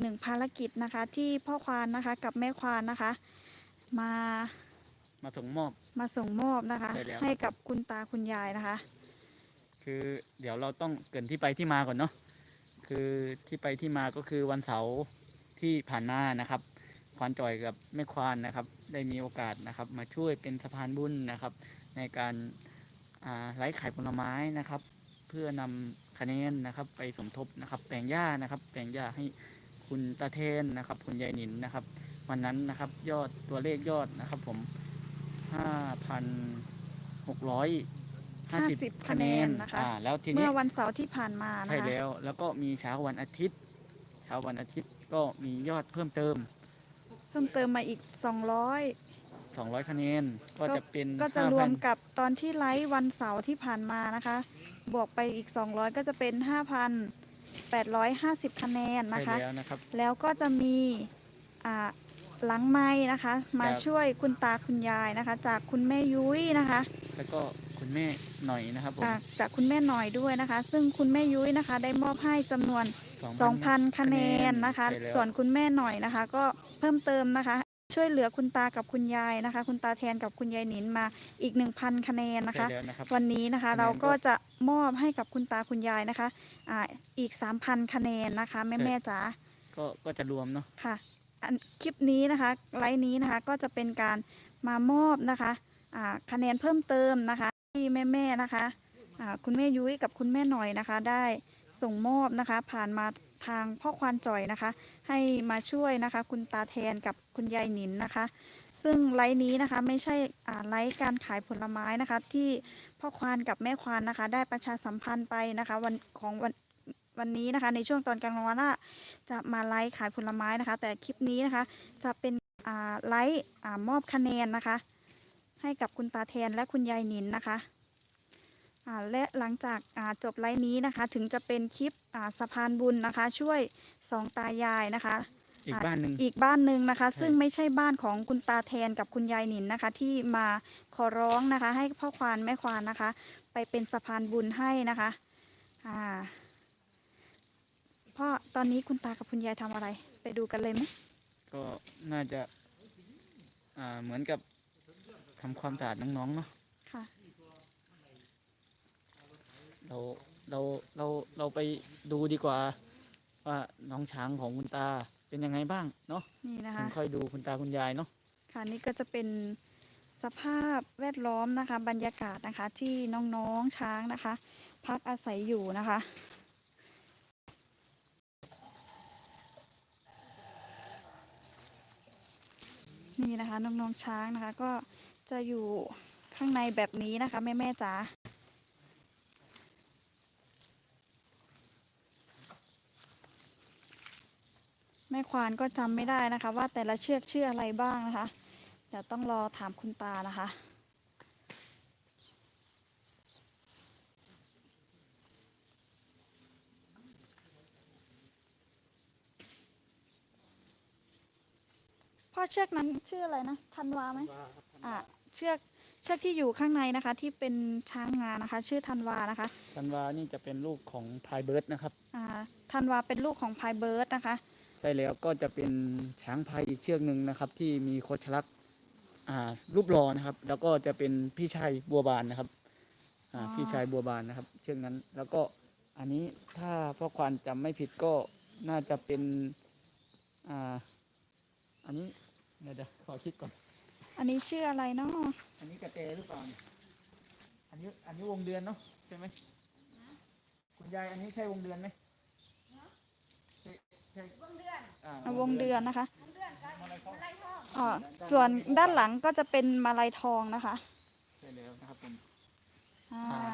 หนึ่งภารกิจนะคะ ที่พ่อควานนะคะกับแม่ควานนะคะ มามาส่งมอบ มาส่งมอบนะคะ ใช่แล้ว ให้กับคุณตาคุณยายนะคะ คือเดี๋ยวเราต้องเกรินที่ไปที่มาก่อนเนาะคือที่ไปที่มาก็คือวันเสาร์ที่ผ่านมานะครับควานจอยกับแม่ควานนะครับ ได้มีโอกาสนะครับ มาช่วยเป็นสะพานบุญนะครับ ในการอ่าไลฟ์ขายผลไม้นะครับ เพื่อนำคะแนนนะครับ ไปสมทบนะครับ แปลงหญ้านะครับ แปลงหญ้าให้ คุณตาเทนนะครับ คุณยายหนินนะครับ วันนั้นนะครับ ยอดตัวเลขยอดนะครับ ผมห้าพันหกร้อยห้าสิบ50คะแนนคะแนนนะคะอ่าแล้วทีเมื่นี้อวันเสาร์ที่ผ่านมานะใช่คะแล้ว แล้วก็มีเช้าวันอาทิตย์เช้าวันอาทิตย์ก็มียอดเพิ่มเติม เพิ่มเติมมาอีก200 200คะแนนก็จะเป็นก็จะรวม5,000กับตอนที่ไลฟ์วันเสาร์ที่ผ่านมานะคะ บวกไปอีก200ก็จะเป็น 5,850 คะแนนนะคะ ใช่แล้วนะครับ แล้วก็จะมีอ่าหลังไม้นะคะ มาครับช่ช่วยคุณตาคุณยายนะคะ จากคุณแม่ยุ้ยนะคะ แล้วก็คุณแม่หน่อยนะครับผมอ่าจากคุณแม่หน่อยด้วยนะคะ ซึ่งคุณแม่ยุ้ยนะคะ ได้มอบให้จำนวน 2,000 คะแนนนะคะ ใช่แล้วส่วนคุณแม่หน่อยนะคะ ก็เพิ่มเติมนะคะ ช่วยเหลือคุณตากับคุณยายนะคะ คุณตาแทนกับคุณยายหนินมาอีก 1,000 คะแนนนะคะใช่แล้วนะครับ วันนี้นะคะคะแนน เราก็ก็จะมอบให้กับคุณตาคุณยายนะคะอ่าอีก 3,000 คะแนนนะคะ แม่ใช่แม่จ๋า ก็ก็จะรวมเนาะ ค่ะอันคลิปนี้นะคะ ไลฟ์นี้นะคะ ก็จะเป็นการมามอบนะคะอ่าคะแนนเพิ่มเติมนะคะ ที่แม่แม่ๆนะคะอ่าคุณแม่ยุ้ยกับคุณแม่หน่อยนะคะ ได้ส่งมอบนะคะ ผ่านมา ทางพ่อควานจ่อยนะคะ ให้มาช่วยนะคะ คุณตาแทนกับคุณยายหนินนะคะ ซึ่งไลฟ์นี้นะคะไม่ใช่ไลฟ์การขายผลไม้นะคะ ที่พ่อควานกับแม่ควานนะคะ ได้ประชาสัมพันธ์ไปนะคะ วันของวันวันนี้นะคะในช่วงตอนกลางวันว่าจะมาไลฟ์ขายผลไม้นะคะ แต่คลิปนี้นะคะจะเป็นไลฟ์มอบคะแนนนะคะ ให้กับคุณตาแทนและคุณยายนินนะคะ และหลังจากอ่าจบไลฟ์นี้นะคะ ถึงจะเป็นคลิปอ่าสะพานบุญนะคะ ช่วยสองตายายนะคะอีกอะบ้านหนึ่งอีกบ้านหนึ่งนะคะใช่ซึ่งไม่ใช่บ้านของคุณตาแทนกับคุณยายหนินนะคะ ที่มาขอร้องนะคะ ให้พ่อควานแม่ควานนะคะ ไปเป็นสะพานบุญให้นะคะอ่าพ่อตอนนี้คุณตากับคุณยายทำอะไร ไปดูกันเลยไหมก็น่าจะอ่าเหมือนกับทำความสะอาดน้องๆเนาะ ค่ะ เราเราเราเราไปดูดีกว่า ว่าน้องช้างของคุณตาเป็นยังไงบ้างเนาะนี่นะถึคะ งค่อยดูคุณตาคุณยายเนาะค่ะนี่ก็จะเป็นสภาพแวดล้อมนะคะ บรรยากาศนะคะ ที่น้องๆช้างนะคะ พักอาศัยอยู่นะคะ นี่นะคะน้องๆช้างนะคะ ก็จะอยู่ข้างในแบบนี้นะคะแม่แม่ๆจ๋า แม่ควานก็จำไม่ได้นะคะ ว่าแต่ละเชือกชื่ออะไรบ้างนะคะ เดี๋ยวต้องรอถามคุณตานะคะ พ่อเชือกนั้นชื่ออะไรนะธันวาไหมอะเชือกเชือกที่อยู่ข้างในนะคะ ที่เป็นช้างงานะคะ ชื่อธันวานะคะธันวานี่จะเป็นลูกของพายเบิร์ดนะครับอ่าธันวาเป็นลูกของพายเบิร์ดนะคะ ใช่แล้วก็จะเป็นช้างพายอีกเชือกหนึ่งนะครับ ที่มีโคชลักษณ์อ่ารูปหล่อนะครับ แล้วก็จะเป็นพี่ชายบัวบานนะครับอ่าอ๋อพี่ชายบัวบานนะครับ เชือกนั้น แล้วก็อันนี้ถ้าพ่อควานจำไม่ผิดก็น่าจะเป็นอ่าอันนี้เดี๋ยวเดี๋ยวขอคิดก่อน อันนี้ชื่ออะไรเนาะอันนี้กระเตหรือเปล่าเนี่ยอันนี้อันนี้วงเดือนเนาะใช่ไหมคุณยายอันนี้ใช่วงเดือนไหมใช่ใช่ วงเดือนอะวงเดือนนะคะอ๋อส่วนด้านหลังก็จะเป็นมาลัยทองนะคะใช่แล้วนะครับผมอ่าอ่า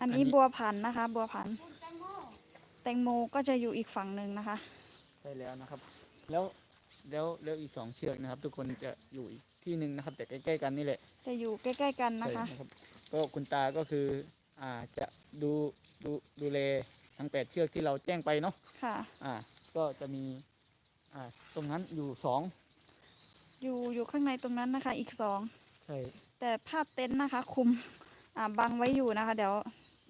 อันนี้บัวผันนะคะ บัวผันแตงโมก็จะอยู่อีกฝั่งหนึ่งนะคะ ใช่แล้วนะครับ แล้วแล้วแล้วอีกสองเชือกนะครับ ทุกคนจะอยู่อีกที่หนึ่งนะครับ แต่ใกล้ๆกันนี่แหละจะอยู่ใกล้ ๆ กันนะคะใช่นะครับ ก็คุณตาก็คือ อ่าจะดูดูดูแลทั้งแปดเชือกที่เราแจ้งไปเนาะค่ะ อ่า ก็จะมีอ่าตรงนั้นอยู่สองอยู่อยู่ข้างในตรงนั้นนะคะ อีกสองใช่แต่ภาพเต็นท์นะคะ คุมอ่าบังไว้อยู่นะคะ เดี๋ยว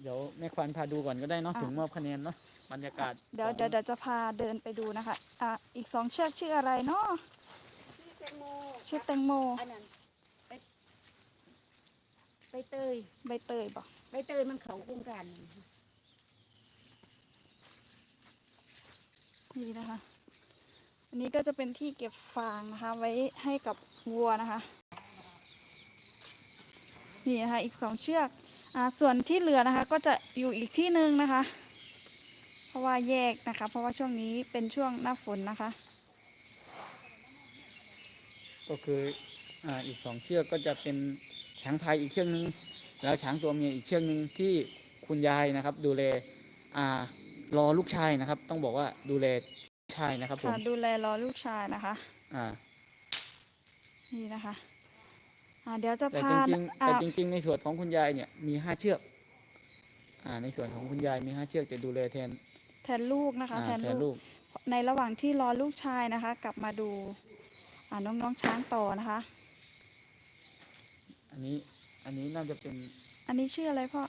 เดี๋ยวแม่ควานพาดูก่อนก็ได้เนาะอะ ถึงมอบคะแนนเนาะบรรยากาศเดี๋ยวของเดี๋ยวเดี๋ยวจะพาเดินไปดูนะคะ อะอีกสองเชือกชื่ออะไรเนาะชื่อแตงโมชื่อแตงโมอันนั้นไปไปเตยใบเตยบอก ไปเตยมันเขาโครงการนี่นี่นะคะ อันนี้ก็จะเป็นที่เก็บฟางนะคะ ไว้ให้กับวัวนะคะ นี่นะคะอีกสองเชือกอ่าส่วนที่เหลือนะคะ ก็จะอยู่อีกที่หนึ่งนะคะ เพราะว่าแยกนะคะ เพราะว่าช่วงนี้เป็นช่วงหน้าฝนนะคะ ก็คืออ่าอีกสองเชือกก็จะเป็นช้างพายอีกเชือกหนึง แล้วช้างตัวเมียอีกเชือกหนึงที่คุณยายนะครับ ดูแลอ่ารอลูกชายนะครับ ต้องบอกว่าดูแลลูกชายนะครับผมค่ะดูแลรอลูกชายนะคะ อ่านี่นะคะอ่าเดี๋ยวจะแต่พาจริงๆอ่าแต่จริง ๆ ในส่วนของคุณยายเนี่ยมีห้าเชือก อ่า ในส่วนของคุณยายมีห้าเชือกจะดูแลแทนแทนลูกนะคะ อ่าแทนแทนลูลูกก ในระหว่างที่รอลูกชายนะคะ กลับมาดูอ่าน้องๆช้างต่อนะคะ อันนี้ อันนี้น่าจะเป็นอันนี้ชื่ออะไรพ่อ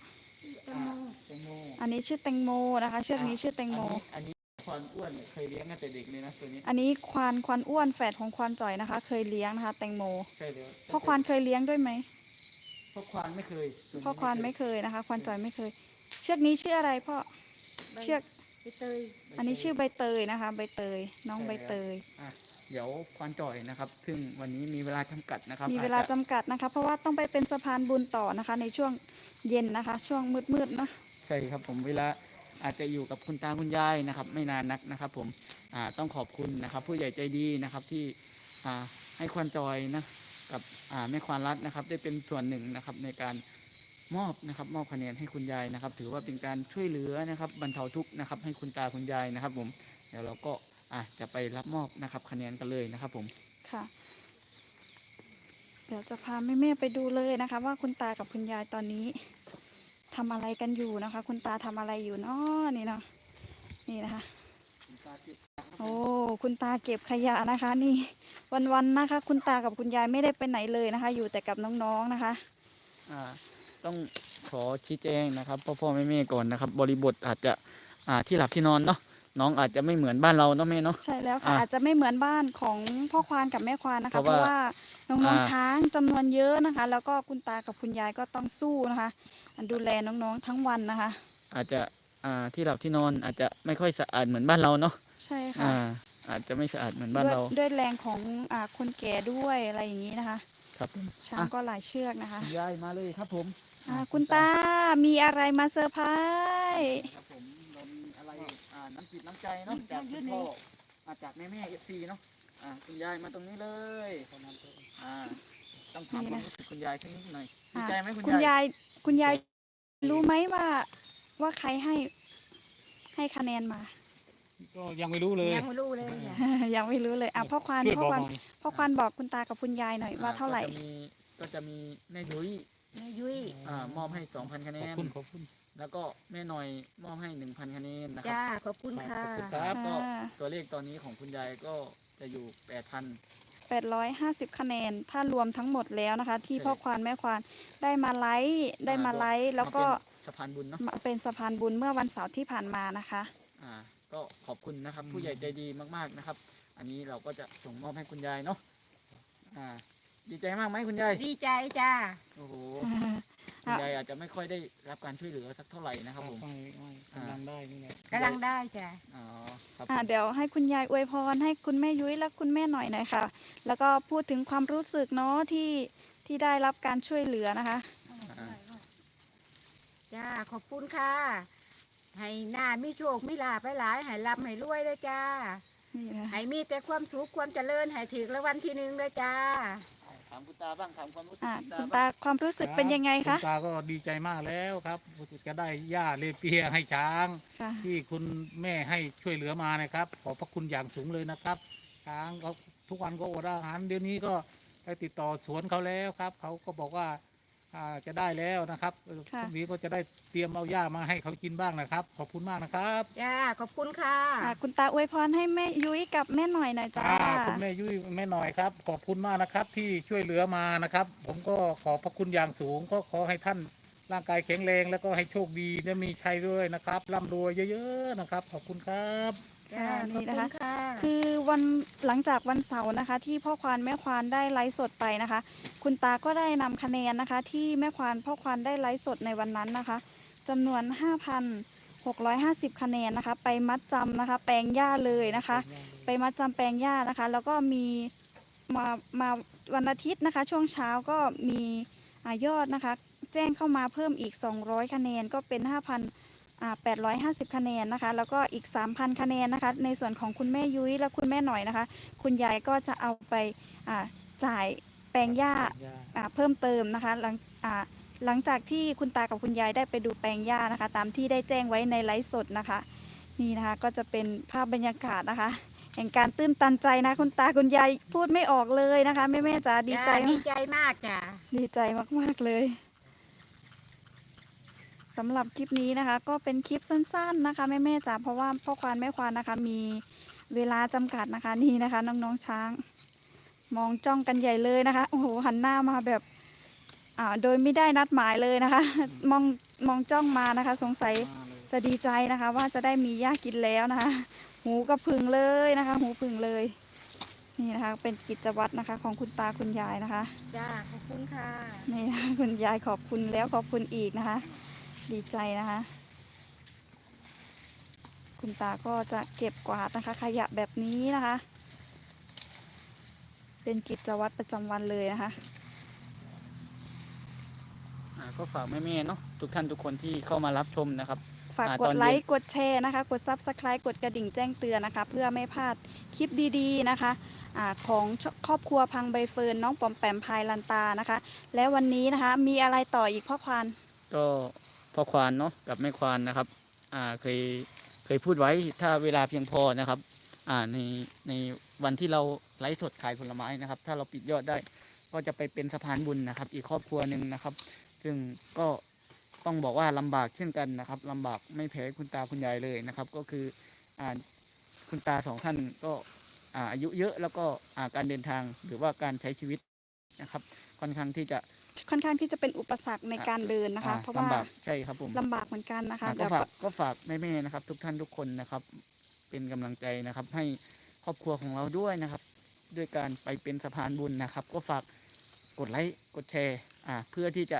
แตงโมแตงโมอันนี้ชื่อแตงโมนะคะ เชือกนี้ชื่อแตงโมอันนี้อันนี้ควานอ้วนเนี่ยเคยเลี้ยงตั้งแต่เด็กเลยนะตัวนี้อันนี้ควานควานอ้วนแฝดของควานจ่อยนะคะ เคยเลี้ยงนะคะ แตงโม ใช่เลยพ่อควานเคยเลี้ยงด้วยไหมพ่อควานไม่เคยตัวพ่อควานไม่เคเคยนะคะ ควานจ่อยไม่เคย เชือกนี้ชื่ออะไรพ่อ ใบเชือกไปเตย อันนี้ชื่อใบเตยนะคะ ใบเตย น้องใบเตย อะ เดี๋ยวควานจ่อยนะครับ ซึ่งวันนี้มีเวลาจำกัดนะครับมีเวลาอจจำกัดนะคะ เพราะว่าต้องไปเป็นสะพานบุญต่อนะคะ ในช่วงเย็นนะคะ ช่วงมืดๆเนาะใช่ครับผมเวลาอาจจะอยู่กับคุณตาคุณยายนะครับ ไม่นานนักนะครับ ผมอ่าต้องขอบคุณนะครับ ผู้ใหญ่ใจดีนะครับที่อ่าให้ควานจอยนะกับอ่าแม่ควานรัฐนะครับ ได้เป็นส่วนหนึ่งนะครับในการมอบนะครับ มอบคะแนนให้คุณยายนะครับ ถือว่าเป็นการช่วยเหลือนะครับบรรเทาทุกข์นะครับ ให้คุณตาคุณยายนะครับ ผมเดี๋ยวเราก็ อะจะไปรับมอบนะครับคะแนนกันเลยนะครับ ผมค่ะ เดี๋ยวจะพาแม่ๆไปดูเลยนะคะ ว่าคุณตากับคุณยายตอนนี้ทำอะไรกันอยู่นะคะ คุณตาทำอะไรอยู่เนาะนี่เนาะนี่นะคะโอ้คุณตาเก็บขยะนะคะ นี่วันๆนะคะ คุณตากับคุณยายไม่ได้ไปไหนเลยนะคะ อยู่แต่กับน้องๆนะคะ อ่า ต้องขอชี้แจงนะครับพ่อพ่อแม่แม่ก่อนนะครับ บริบทอาจจะอ่าที่หลับที่นอนเนาะ น้องอาจจะไม่เหมือนบ้านเราเนาะแม่เนาะ ใช่แล้วค่ะอะอาจจะไม่เหมือนบ้านของพ่อควานกับแม่ควานนะคะ เพเพราะราะว่าว่าน้องอ่า ๆช้างจำนวนเยอะนะคะ แล้วก็คุณตากับคุณยายก็ต้องสู้นะคะ ดูแลน้องๆทั้งวันนะคะ อาจจะอ่าที่หลับที่นอนอาจจะไม่ค่อยสะอาดเหมือนบ้านเราเนาะใช่ค่ะอ่า อาจจะไม่สะอาดเหมือนบ้านด้วยเราด้วยแรงของอ่าคนแก่ด้วยอะไรอย่างนี้นะคะ ครับผมช้างก็หลายเชือกนะคะคุณยายมาเลยครับผม อ่าคุณตา มีอะไรมาเซอร์ไพรส์ ครับผมเรามีอะไรอ่า น้ำจิตน้ำใจเนาะจากคุณพ่อมาจากแม่แม่เอฟซีเนาะอ่าคุณยายมาตรงนี้เลยอ่าต้องถามความรู้สึกคุณยายขึ้นนิดหน่อยดีอ่าใจไหมคุณคุณยายยายคุณยายรู้ไหมว่าว่าใครให้ให้คะแนนมา ก็ยังไม่รู้เลย ยังไม่รู้เลยเนี่ยยังไม่รู้เลยอะพ่อควานช่วยพ่อบอควานกหน่อยพ่อควานบอกคุณตากับคุณยายหน่อยว่าเท่าไหร่ ก็จะมีก็จะมีแม่ยุ้ยแม่ยุ้ยอ่ามอบให้สองพันคะแนขอบนคุณขอบคุณ แล้วก็แม่หน่อยมอบให้หนึ่งพันคะแนนนะครับจ้าขอบคุณค่ะ ขอบคุณครับก็อ่าตัวเลขตอนนี้ของคุณยายก็จะอยู่แปดพัน 850 คะแนน ถ้ารวมทั้งหมดแล้วนะคะ ที่ใช่ พ่อควานแม่ควานได้มาไลฟ์ได้มาไลฟ์แล้วก็สะพานบุญเนาะมาเป็นสะพานบุญเมื่อวันเสาร์ที่ผ่านมานะคะ อ่า ก็ขอบคุณนะครับ ผู้ใหญ่ใจดีมากๆนะครับ อันนี้เราก็จะส่งมอบให้คุณยายเนาะอ่า ดีใจมากไหมคุณยายดีใจจ้าโอ้โห อะคุณยายอาจจะไม่ค่อยได้รับการช่วยเหลือสักเท่าไหร่นะครับผมไม่ไม่กำลังได้นี่แหละกำลังได้จ้าอ๋อครับอะเดี๋ยวให้คุณยายอวยพรให้คุณแม่ยุ้ยและคุณแม่หน่อยหน่อยค่ะ แล้วก็พูดถึงความรู้สึกเนาะที่ที่ได้รับการช่วยเหลือนะคะอ่าจ้าขอบคุณค่ะ ให้หน้ามีโชคมีลาภหลายๆให้ร่ำให้รวยเลยจ้านี่นะให้มีแต่ความสุขความเจริญให้ถึงรางวัลที่หนึ่งเลยจ้า ถามคุณตาบ้างถามความรู้สึกอะคุณตาคุณบ้าง ตาความรู้สึกเป็นยังไงคะณตาก็ดีใจมากแล้วครับรู้สึกจะได้หญ้าเลเปียให้ช้าง ค่ะที่คุณแม่ให้ช่วยเหลือมานะครับ ขอบพระคุณอย่างสูงเลยนะครับ ช้างเขาทุกวันก็อดอาหารเดี๋ยวนี้ก็ไปติดต่อสวนเขาแล้วครับ เขาก็บอกว่า อ่าจะได้แล้วนะครับเออพค่ะ รุ่งนี้ก็จะได้เตรียมเอาหญ้ามาให้เขากินบ้างนะครับ ขอบคุณมากนะครับจ้าขอบคุณค่ะ อะคุณตาอวยพรให้แม่ยุ้ยกับแม่หน่อยหน่อยจ้า อ่าคุณแม่ยุ้ยแม่หน่อยครับ ขอบคุณมากนะครับ ที่ช่วยเหลือมานะครับ ผมก็ขอบพระคุณอย่างสูง ก็ขอให้ท่านร่างกายแข็งแรงแล้วก็ให้โชคดีและมีชัยด้วยนะครับร่ำรวยเยอะ ๆ นะครับ ขอบคุณครับ จ้าค่ะขนี่อบนะคะคุณค่ะ คือวันหลังจากวันเสาร์นะคะ ที่พ่อควานแม่ควานได้ไลฟ์สดไปนะคะ คุณตาก็ได้นำคะแนนนะคะ ที่แม่ควานพ่อควานได้ไลฟ์สดในวันนั้นนะคะจำนวน 5,650 คะแนนนะคะ ไปมัดจำนะคะ แปลงหญ้าเลยนะคะ ไปมัดจำแปลงหญ้านะคะ แล้วก็มีมามาวันอาทิตย์นะคะ ช่วงเช้าก็มีอายอดนะคะ แจ้งเข้ามาเพิ่มอีก 200 คะแนนก็เป็น 5,000 850 คะแนนนะคะ แล้วก็อีก 3,000 คะแนนนะคะ ในส่วนของคุณแม่ยุ้ยและคุณแม่หน่อยนะคะ คุณยายก็จะเอาไปอ่าจ่ายแปลงหญ้าอ่าเพิ่มเติมนะคะ หลังอ่าหลังจากที่คุณตากับคุณยายได้ไปดูแปลงหญ้านะคะ ตามที่ได้แจ้งไว้ในไลฟ์สดนะคะ นี่นะคะก็จะเป็นภาพบรรยากาศนะคะ แห่งการตื้นตันใจนะ คุณตาคุณยายพูดไม่ออกเลยนะคะแม่แม่ๆจ๋าดีใจจ้าดีมากใจมากจ้าดีใจมากๆเลย สำหรับคลิปนี้นะคะ ก็เป็นคลิปสั้น ๆนะคะแม่แม่ๆจ๋าเพราะว่าพ่อควานแม่ควานนะคะ มีเวลาจำกัดนะคะนี่นะคะ น้องๆช้าง มองจ้องกันใหญ่เลยนะคะโอ้โหหันหน้ามาแบบอ่าโดยไม่ได้นัดหมายเลยนะคะ มองมองจ้องมานะคะ สงสัยจะดีใจนะคะ ว่าจะได้มีหญ้ากินแล้วนะคะ หูก็พึงเลยนะคะ หูพึงเลย นี่นะคะ เป็นกิจวัตรนะคะ ของคุณตาคุณยายนะคะจ้าขอบคุณค่ะนี่นะคะคุณยายขอบคุณแล้วขอบคุณอีกนะคะ ดีใจนะคะ คุณตาก็จะเก็บกวาดนะคะ ขยะแบบนี้นะคะ เป็นกิจวัตรประจำวันเลยนะคะอ่าก็ฝากแม่ๆเนาะทุกท่านทุกคนที่เข้ามารับชมนะครับ ฝากอ่ากตอดนเย็น ไลค์กดแชร์นะคะ กด Subscribe กดกระดิ่งแจ้งเตือนนะคะ เพื่อไม่พลาดคลิปดีๆนะคะอาของชครอบครัวพังใบเฟิร์นน้องปอมแปมพายลันตานะคะ และวันนี้นะคะ มีอะไรต่ออีกพ่อควานก็ พ่อควานเนาะกับแม่ควานนะครับ อ่าเคยเคยพูดไว้ถ้าเวลาเพียงพอนะครับ อ่าในในวันที่เราไลฟ์สดขายผลไม้นะครับ ถ้าเราปิดยอดได้ ก็จะไปเป็นสะพานบุญนะครับ อีกครอบครัวหนึ่งนะครับ ซึ่งก็ต้องบอกว่าลำบากเช่นกันนะครับลำบากไม่แพ้คุณตาคุณยายเลยนะครับ ก็คืออ่าคุณตาสองท่านก็อายุเยอะแล้วก็าการเดินทางหรือว่าการใช้ชีวิตนะครับ ค่อนข้างที่จะ ค่อนข้างที่จะเป็นอุปสรรคในการเดินนะคะอ่เพราะว่าลำบากใช่ครับผมลำบากเหมือนกันนะคะอ่าเดี๋ก็ยวฝากก็ฝากแม่ๆนะครับ ทุกท่านทุกคนนะครับ เป็นกำลังใจนะครับ ให้ครอบครัวของเราด้วยนะครับ ด้วยการไปเป็นสะพานบุญนะครับ ก็ฝากกดไลค์กดแชร์ อ่า เพื่อที่จะ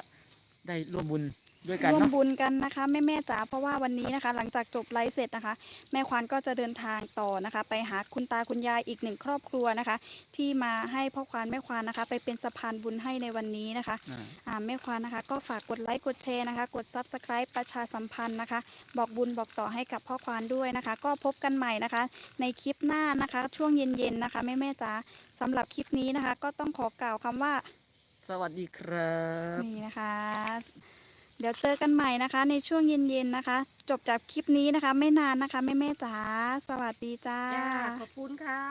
ได้ร่วมบุญ ด้วยกันร่วมเนาะบุญกันนะคะแม่แม่ๆจ๋าเพราะว่าวันนี้นะคะ หลังจากจบไลฟ์เสร็จนะคะ แม่ควานก็จะเดินทางต่อนะคะ ไปหาคุณตาคุณยายอีกหนึ่งครอบครัวนะคะ ที่มาให้พ่อควานแม่ควานนะคะ ไปเป็นสะพานบุญให้ในวันนี้นะคะ อ่า อ่าแม่ควานนะคะก็ฝากกดไลค์กดแชร์นะคะ กด Subscribe ประชาสัมพันธ์นะคะ บอกบุญบอกต่อให้กับพ่อควานด้วยนะคะ ก็พบกันใหม่นะคะ ในคลิปหน้านะคะ ช่วงเย็นๆนะคะแม่แม่ๆจ๋าสำหรับคลิปนี้นะคะ ก็ต้องขอกล่าวคำว่าสวัสดีครับ นี่นะคะเดี๋ยวเจอกันใหม่นะคะ ในช่วงเย็นๆนะคะ จบจากคลิปนี้นะคะ ไม่นานนะคะแม่แม่จ๋าสวัสดีจ้า จ้าขอบคุณค่ะ